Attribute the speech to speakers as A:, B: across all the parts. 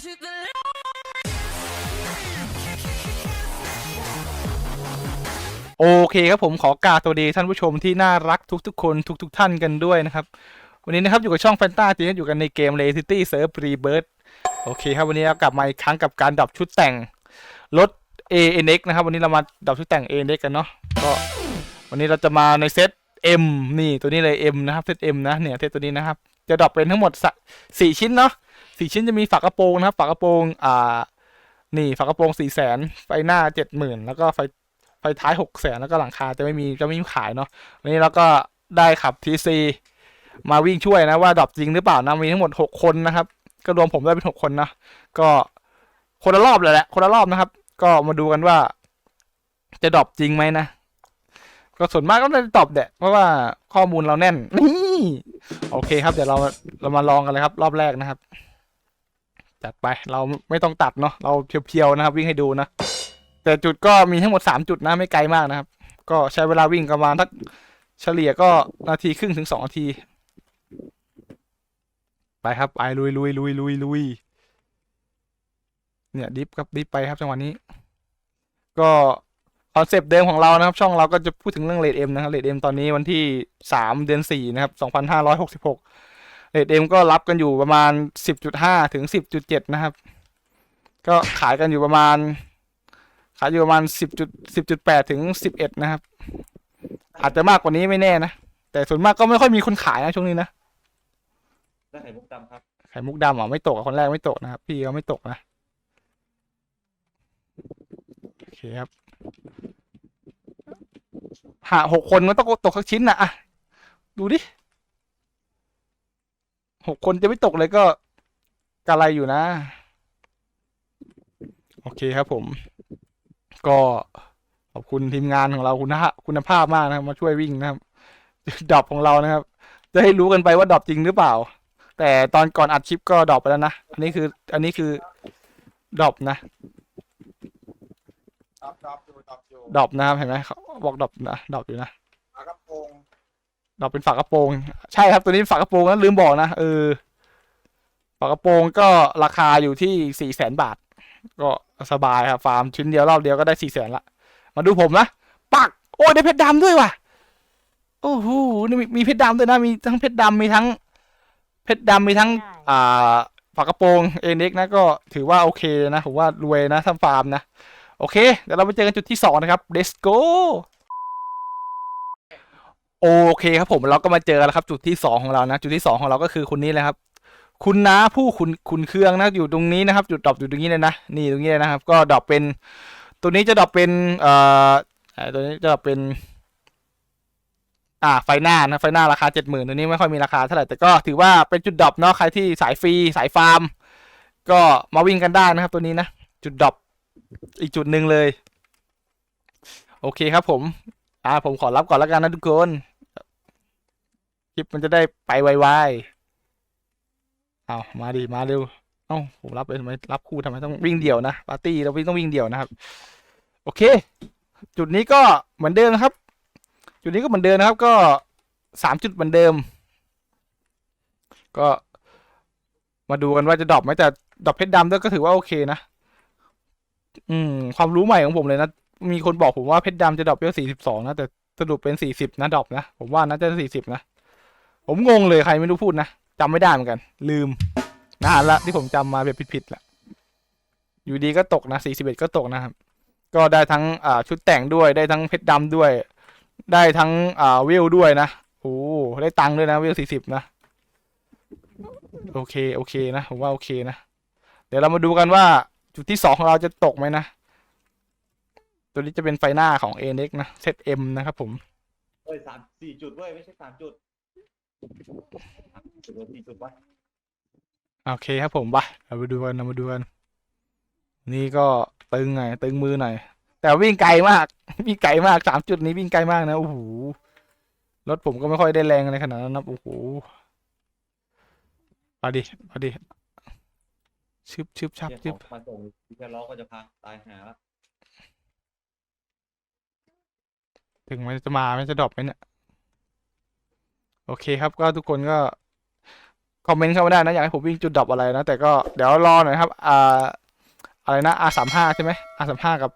A: to the
B: โอเคครับผมขอกราบตัวดีท่านผู้ชมที่น่ารักทุกๆ คนทุก ๆ ท่านกันด้วยนะครับ วันนี้นะครับอยู่กับช่องแฟนตาทีอยู่กันในเกม l a City Surf Rebirth โอเคครับวันนี้เรากลับมาอีกครั้งกับการดับชุดแต่งรถ ANX นะครับวันนี้เรามาดับชุดแต่ง ANX กันเนาะก็วันนี้เราจะมาในเซต M นี่ตัวนี้เลย M นะครับเซต M นะเนี่ยเซตตัวนี้นะครับจะดรอปเป็นทั้งหมดสี่ชิ้นเนาะ สี่ชิ้นจะมีฝากระโปรงนะครับ ฝากระโปรงอ่านี่ฝากระโปรงสี่แสนไฟหน้าเจ็ดหมื่นแล้วก็ไฟไฟท้ายหกแสนแล้วก็หลังคาจะไม่มีจะไม่มีขายเนาะวันนี้เราก็ได้ขับทีซีมาวิ่งช่วยนะว่าดรอปจริงหรือเปล่านะมีทั้งหมดหกคนนะครับ ก็รวมผมได้เป็นหกคนนะก็คนละรอบเลยแหละ คนละรอบนะครับ ก็มาดูกันว่า จะดรอปจริงไหมนะก็ส่วนมากก็จะดรอปแหละเพราะว่าข้อมูลเราแน่นนี่โอเคครับ เดี๋ยวเราเรามาลองกันเลยครับ รอบแรกนะครับ จัดไปเราไม่ต้องตัดเนาะเราเพียวๆนะครับวิ่งให้ดูนะ แต่จุดก็มีทั้งหมดสามจุดนะไม่ไกลมากนะครับ ก็ใช้เวลาวิ่งประมาณทักเฉลี่ยก็นาทีครึ่งถึงสองนาที ไปครับไปลุยลุยลุยลุยลุยเนี่ยดิฟครับดิฟไปครับจังหวะนี้ ก็คอนเซปต์เดิมของเรานะครับ ช่องเราก็จะพูดถึงเรื่องเลดเอ็มนะครับเลดเอ็มตอนนี้วันที่สามเดือนสี่นะครับสองพันห้าร้อยหกสิบหก เลดเอ็มก็รับกันอยู่ประมาณสิบจุดห้าถึงสิบจุดเจ็ดนะครับ ก็ขายกันอยู่ประมาณ ขายอยู่ประมาณสิบจุดสิบจุดแปดถึงสิบเอ็ดนะครับ อาจจะมากกว่านี้ไม่แน่นะ แต่ส่วนมากก็ไม่ค่อยมีคนขายนะช่วงนี้นะ
C: ได้ไข่มุกดำครับ
B: ไข่มุกดำอะไม่ตกอะคนแรกไม่ตกนะครับ พี่เขาไม่ตกนะโอเคครับหาหกคนมันต้องตกสักชิ้นนะอะดูดิ หกคนจะไม่ตกเลยก็กะไรอยู่นะ โอเคครับผม ก็ขอบคุณทีมงานของเราคุณภาพคุณภาพมากนะครับมาช่วยวิ่งนะครับดรอปของเรานะครับ จะให้รู้กันไปว่าดรอปจริงหรือเปล่า แต่ตอนก่อนอัดคลิปก็ดรอปไปแล้วนะอันนี้คือ อันนี้คือดรอปนะ
D: ดอบอยู่
B: ดรอปนะครับเห็นไหมเขาบอกดรอปนะดรอปอยู่นะ ดรอปเป็นฝากระโปรง ใช่ครับตัวนี้ฝากระโปรงนะลืมบอกนะเออฝากระโปรงก็ราคาอยู่ที่สี่แสนบาท ก็สบายครับฟาร์มชิ้นเดียวรอบเดียวก็ได้สี่แสนละมาดูผมนะปักโอ้ยได้เพชรดำด้วยว่ะโอ้โหนี่มีมีเพชรดำด้วยนะมีทั้งเพชรดำมีทั้ง เพชรดำมีทั้ง อ่าฝากระโปรงเอ็นเอ็กนะก็ถือว่าโอเคนะผมว่ารวยนะทำฟาร์มนะ โอเคเดี๋ยวเราไปเจอกันจุดที่สองนะครับ let's go โอเคครับผมเราก็มาเจอกันแล้วครับ จุดที่สองของเรานะ จุดที่สองของเราก็คือคนนี้เลยครับ คุณน้าผู้คุณคุณเครื่องนะอยู่ตรงนี้นะครับ จุดดรอปอยู่ตรงนี้เลยนะนี่ตรงนี้เลยนะครับ ก็ดรอปเป็น ตัวนี้จะดรอปเป็นเอ่อตัวนี้จะดรอปเป็น อ่าไฟหน้านะไฟหน้าราคาเจ็ดหมื่นตัวนี้ไม่ค่อยมีราคาเท่าไหร่แต่ก็ถือว่าเป็นจุดดรอปเนาะใครที่สายฟรีสายฟาร์ม ก็มาวิ่งกันได้นะครับ ตัวนี้นะจุดดรอปอีกจุดหนึ่งเลย โอเคครับผม อ่าผมขอรับก่อนแล้วกันนะทุกคน คลิปมันจะได้ไปไวๆเอามาดิมาเร็ว เอ้าผมรับเลยทำไมรับคู่ทำไมต้องวิ่งเดี่ยวนะปาร์ตี้เราวิ่งต้องวิ่งเดี่ยวนะครับ โอเค จุดนี้ก็เหมือนเดิมนะครับ จุดนี้ก็เหมือนเดิมนะครับ ก็สามจุดเหมือนเดิม ก็มาดูกันว่าจะดรอปไหมแต่ดรอปเพชรดำด้วยก็ถือว่าโอเคนะ อืม ความรู้ใหม่ของผมเลยนะ มีคนบอกผมว่าเพชรดำจะดรอปเวลสี่สิบสองนะแต่สรุปเป็นสี่สิบนะดรอปนะ ผมว่าน่าจะสี่สิบนะ ผมงงเลยใครไม่รู้พูดนะจำไม่ได้เหมือนกัน ลืมนานละที่ผมจำมาแบบผิดๆละอยู่ดีก็ตกนะสี่สิบเอ็ดก็ตกนะครับ ก็ได้ทั้งอ่าชุดแต่งด้วยได้ทั้งเพชรดำด้วย ได้ทั้งอ่าวิวด้วยนะโอ้ได้ตังค์ด้วยนะวิวสี่สิบนะ โอเคโอเคนะผมว่าโอเคนะ เดี๋ยวเรามาดูกันว่าจุดที่สองของเราจะตกไหมนะ ตัวนี้จะเป็นไฟหน้าของ a n x นะเซต M นะครับผม
C: เอ้ยสามสี่จุดเว้ยไม่ใช่สามจุด จุดสี่จุดวะ
B: โอเคครับผมไปเรามาดูกันเรามาดูกัน นี่ก็ตึงหน่อยตึงมือหน่อย แต่วิ่งไกลมาก วิ่งไกลมากสามจุดนี้วิ่งไกลมากนะ โอ้โห รถผมก็ไม่ค่อยได้แรงอะไรขนาดนั้นนะ โอ้โหมาดิมาดิชึบชึบชับ
C: เรียก
B: ชึบ
C: ของมาส่งที่แค่ล้อก็จะพังตายหาละ
B: ถึงมันจะมามันจะดรอปไหมเนี่ย โอเคครับก็ทุกคนก็คอมเมนต์เข้ามาได้นะอยากให้ผมวิ่งจุดดรอปอะไรนะ แต่ก็เดี๋ยวรอหน่อยครับอ่าอะไรนะ R สามห้าใช่ไหม R สามห้ากับ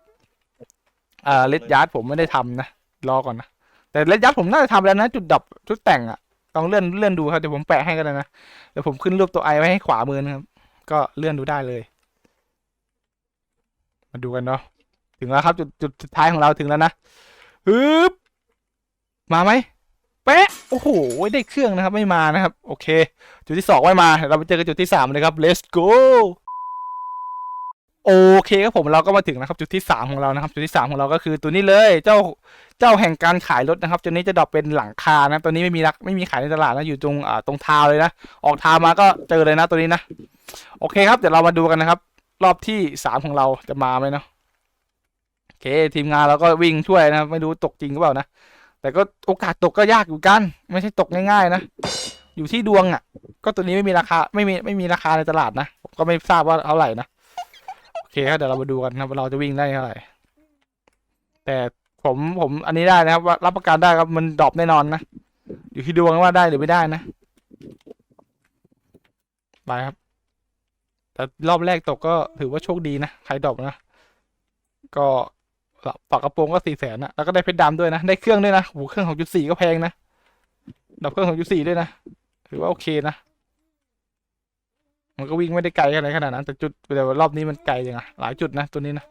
B: อ่าเลดยาร์ดผมไม่ได้ทำนะ รอก่อนนะ แต่เลดยาร์ดผมน่าจะทำแล้วนะ จุดดรอปชุดแต่งอะต้องเลื่อนเลื่อนดูครับเดี๋ยวผมแปะให้กันเลยนะเดี๋ยวผมขึ้นรูปตัวไอไว้ให้ขวามือนะครับ ก็เลื่อนดูได้เลย มาดูกันเนาะถึงแล้วครับ จุดจุดสุดท้ายของเราถึงแล้วนะฮึบมาไหม เป๊ะ โอ้โห ได้เครื่องนะครับ ไม่มานะครับ โอเค จุดที่สองไม่มาเดี๋ยวเราไปเจอกันจุดที่สามเลยครับ let's go โอเคครับผมเราก็มาถึงนะครับจุดที่สามของเรานะครับ จุดที่สามของเราก็คือตัวนี้เลยเจ้าเจ้าแห่งการขายรถนะครับตัวนี้จะดรอปเป็นหลังคานะตัวนี้ไม่มีรักไม่มีขายในตลาดนะอยู่ตรงอ่าตรงทาวเลยนะ ออกทาวมาก็เจอเลยนะตัวนี้นะ โอเคครับเดี๋ยวเรามาดูกันนะครับ รอบที่สามของเราจะมาไหมเนาะโอเค ทีมงานเราก็วิ่งช่วยนะไม่รู้ตกจริงหรือเปล่านะ แต่ก็โอกาสตกก็ยากอยู่กัน ไม่ใช่ตกง่ายๆนะ อยู่ที่ดวงอะ ก็ตัวนี้ไม่มีราคาไม่มีไม่มีราคาในตลาดนะผมก็ไม่ทราบว่าเท่าไหร่นะโอเคครับเดี๋ยวเรามาดูกันนะครับว่าเราจะวิ่งได้เท่าไหร่แต่ผมผมอันนี้ได้นะครับ ว่ารับประกันได้ครับมันดรอปแน่นอนนะอยู่ที่ดวงว่าได้หรือไม่ได้นะไปครับ แต่รอบแรกตกก็ถือว่าโชคดีนะใครดรอปนะก็ ฝากกระโปรงก็สี่แสนนะแล้วก็ได้เพชรดำด้วยนะ ได้เครื่องด้วยนะโอ้เครื่องของจุดสี่ก็แพงนะดับเครื่องของจุดสี่ด้วยนะถือว่าโอเคนะ มันก็วิ่งไม่ได้ไกลอะไรขนาดนั้น แต่จุดแต่ว่ารอบนี้มันไกลจังอะหลายจุดนะตัวนี้นะ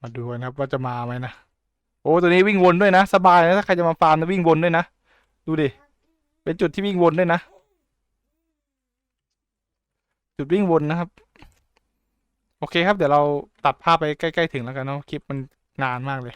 B: มาดูกันครับว่าจะมาไหมนะ โอ้ตัวนี้วิ่งวนด้วยนะ สบายนะถ้าใครจะมาฟาร์มนะวิ่งวนด้วยนะ ดูดิ เป็นจุดที่วิ่งวนด้วยนะ จุดวิ่งวนนะครับ โอเคครับเดี๋ยวเราตัดภาพไปใกล้ ๆ ถึงแล้วกันเนาะคลิปมันนานมากเลย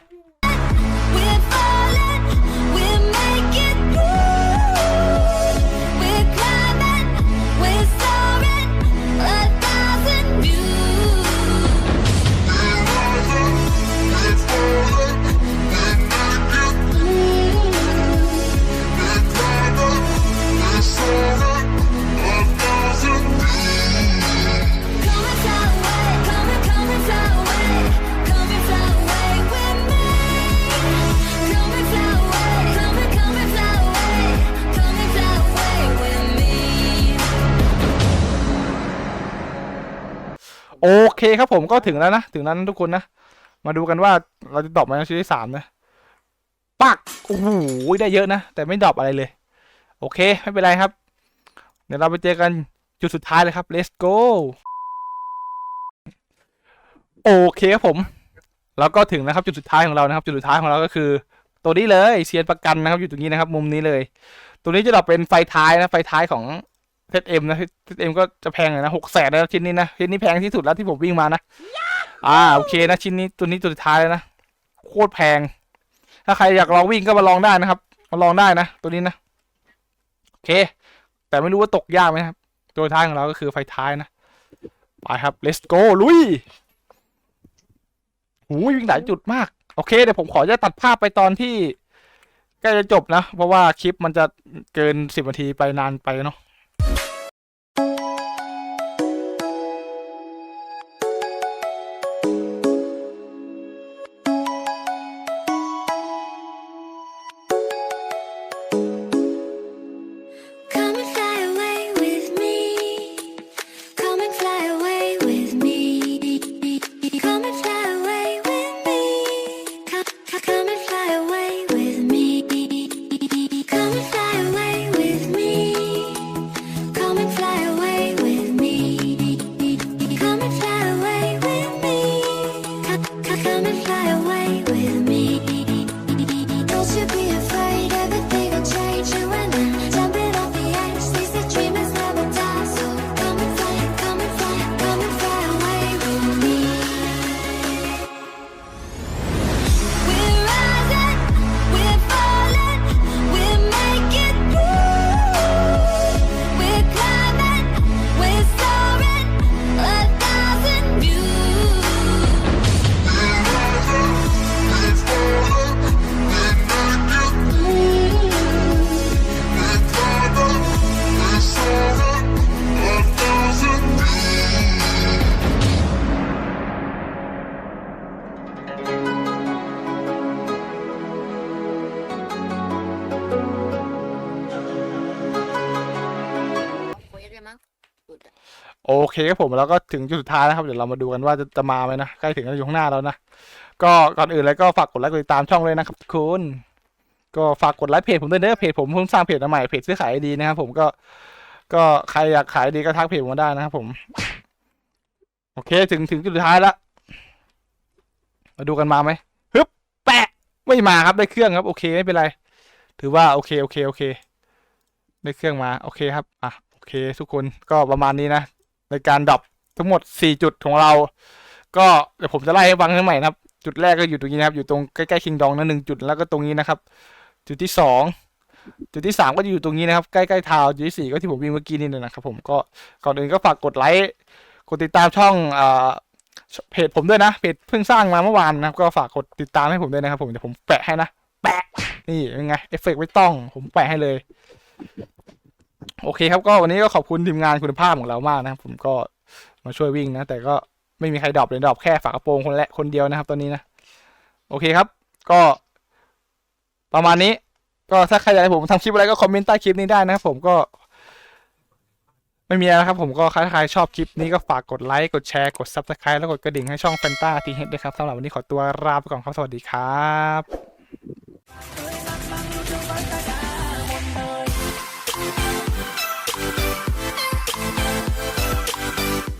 B: เคครับผมก็ถึงแล้วนะ ถึงแล้นทุกคนนะ มาดูกันว่าเราจะดรอปไหมในชิ้นที่สามนะปักโอ้โหได้เยอะนะ แต่ไม่ดรอปอะไรเลย โอเค ไม่เป็นไรครับ เดี๋ยวเราไปเจอกันจุดสุดท้ายเลยครับ let's go โอเคครับผม แล้วก็ถึงแล้วครับจุดสุดท้ายของเรานะครับ จุดสุดท้ายของเราก็คือ ตัวนี้เลยเซียนประกันนะครับ อยู่ตรงนี้นะครับ มุมนี้เลย ตัวนี้จะดรอปเป็นไฟท้ายนะไฟท้ายของ เซตเอ็มนะเซตเอ็มก็จะแพงหน่อยนะหกแสนนะชิ้นนี้นะชิ้นนี้แพงที่สุดแล้วที่ผมวิ่งมานะอ่าโอเคนะชิ้นนี้ตัวนี้ตัวสุดท้ายแล้วนะโคตรแพง ถ้าใครอยากลองวิ่งก็มาลองได้นะครับ มาลองได้นะตัวนี้นะโอเค แต่ไม่รู้ว่าตกยากไหมครับตัวท้ายของเราก็คือไฟท้ายนะไปครับ let's go ลุยหูยวิ่งหลายจุดมาก โอเคเดี๋ยวผมขอจะตัดภาพไปตอนที่ใกล้จะจบนะ เพราะว่าคลิปมันจะเกินสิบนาทีไปนานไปเนาะ เคครับผมแล้วก็ถึงจุดสุดท้ายนะครับเดี๋ยวเรามาดูกันว่าจะจะมาไหมนะใกล้ถึงแล้วอยู่ข้างหน้าแล้วนะก็ก่อนอื่นเลยก็ฝากกดไลค์กดติดตามช่องเลยนะครับทุกคุณก็ฝากกดไลค์เพจผมด้วยเด้อเพจผมเพิ่งสร้างเพจใหม่เพจซื้อขายดีนะครับผมก็ก็ใครอยากขายดีก็ทักเพจผมมาได้นะครับผม โอเคถึงถึงจุดสุดท้ายแล้วมาดูกันมาไหมฮึบแปะไม่มาครับได้เครื่องครับโอเคไม่เป็นไร ถือว่าโอเคโอเคโอเคได้เครื่องมาโอเคครับอะโอเค ทุกคนก็ประมาณนี้นะ ในการดับทั้งหมด 4 จุดของเรา ก็เดี๋ยวผมจะไล่ให้ฟังให้ใหม่นะครับ จุดแรกก็อยู่ตรงนี้นะครับ อยู่ตรงใกล้ๆคิงดองนะหนึ่งจุดแล้วก็ตรงนี้นะครับ จุดที่สองจุดที่สามก็จะอยู่ตรงนี้นะครับ ใกล้ๆทาวจุดที่สี่ก็ที่ผมวิ่งเมื่อกี้นี่นะครับ ผมก็ก่อนอื่นก็ฝากกดไลค์กดติดตามช่องอ่าเพจผมด้วยนะเพจเพิ่งสร้างมาเมื่อวานนะครับ ก็ฝากกดติดตามให้ผมด้วยนะครับ ผมเดี๋ยวผมแปะให้นะแปะนี่เป็นไงเอฟเฟกต์ไม่ต้อง ผมแปะให้เลย โอเคครับก็วันนี้ก็ขอบคุณทีมงานคุณภาพของเรามากนะครับ ผมก็มาช่วยวิ่งนะ แต่ก็ไม่มีใครดรอปเลยดรอปแค่ฝากระโปรงคนละคนเดียวนะครับ ตอนนี้นะ โอเคครับ ก็ประมาณนี้ ก็ถ้าใครอยากให้ผมทำคลิปอะไรก็คอมเมนต์ใต้คลิปนี้ได้นะครับผมก็ ไม่มีอะไรนะครับ ผมก็ใครชอบคลิปนี้ก็ฝากกดไลค์กดแชร์กด subscribe แล้วกดกระดิ่งให้ช่องแฟนตาทีเฮดด้วยครับสำหรับวันนี้ขอตัวลาไปก่อนครับสวัสดีครับ